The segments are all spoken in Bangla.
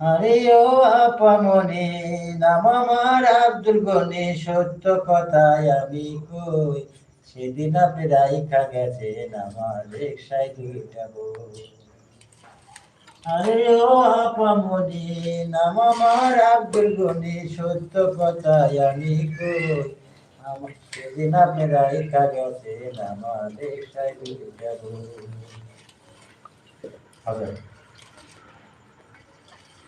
আরে ও আপামনি নাম আমার আব্দুল গনি, সত্য কথায় আমি কই। সেদিন আপনি রাইখা গেছেন, আমার রিক্সায় দুইটা বই। আরে ও আপামনি নাম আমার আব্দুল গনি, সত্য কথায় আমি কই। আমার সেদিন আপনি রাইখা গেছেন, আমার রিক্সায় দুইটা বই। হবে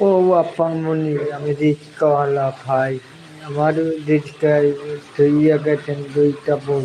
ও আপন মনি আমি রিচকাওয়ালা ভাই। আমার রিচকায় ধুইয়া গেছেন দুইটা বই